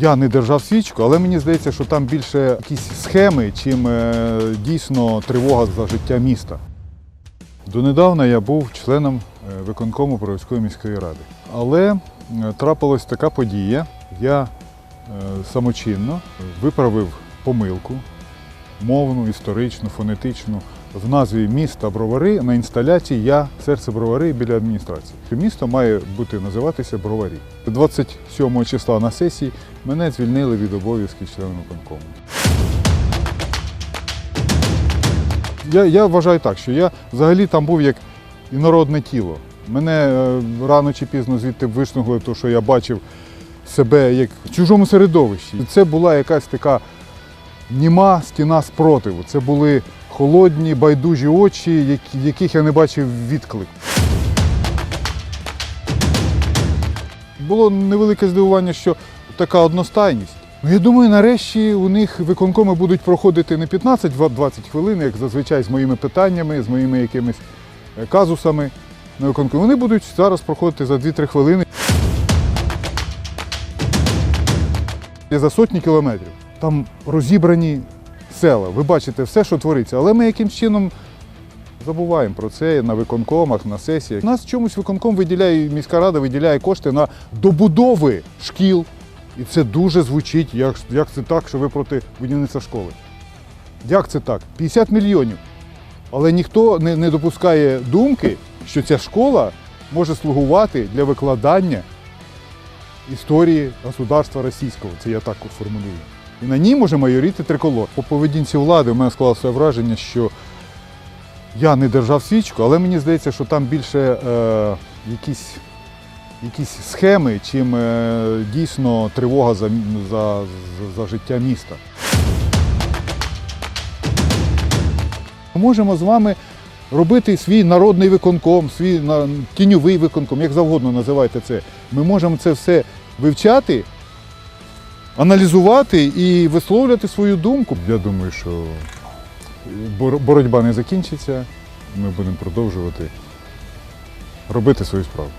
Я не держав свічку, але мені здається, що там більше якісь схеми, чим е, дійсно тривога за життя міста. Донедавна я був членом е, виконкому Бровської міської ради. Але е, трапилась така подія. Я самочинно виправив помилку мовну, історичну, фонетичну в назві міста Бровари на інсталяції Я серце Бровари біля адміністрації. Місто має бути називатися Броварі. 27 числа на сесії мене звільнили від обов'язків члена виконкому. Я, я вважаю так, що я взагалі там був як інородне тіло. Мене е, рано чи пізно звідти вишнугли, тому що я бачив себе як в чужому середовищі. Це була якась така німа стіна спротиву. Це були холодні, байдужі очі, яких я не бачив відклик. Було невелике здивування, що така одностайність. Ну, я думаю, нарешті у них виконкоми будуть проходити не 15-20 хвилин, як зазвичай з моїми питаннями, з моїми якимись е, казусами на виконкомі. Вони будуть зараз проходити за 2-3 хвилини. За сотні кілометрів. Там розібрані села. Ви бачите все, що твориться. Але ми якимсь чином забуваємо про це на виконкомах, на сесіях. Нас чомусь виконком виділяє, міська рада виділяє кошти на добудови шкіл. І це дуже звучить, як, як це так, що ви проти будівництва школи. Як це так? 50 мільйонів. Але ніхто не, не допускає думки, що ця школа може слугувати для викладання історії государства російського. Це я так формулюю. І на ній може майоріти триколор. По поведінці влади у мене склалося враження, що я не держав свічку, але мені здається, що там більше е, якісь, якісь схеми, чим е, дійсно тривога за, за, за, життя міста. Ми можемо з вами робити свій народний виконком, свій тіньовий виконком, як завгодно називайте це. Ми можемо це все вивчати, аналізувати і висловлювати свою думку. Я думаю, що боротьба не закінчиться. Ми будемо продовжувати робити свою справу.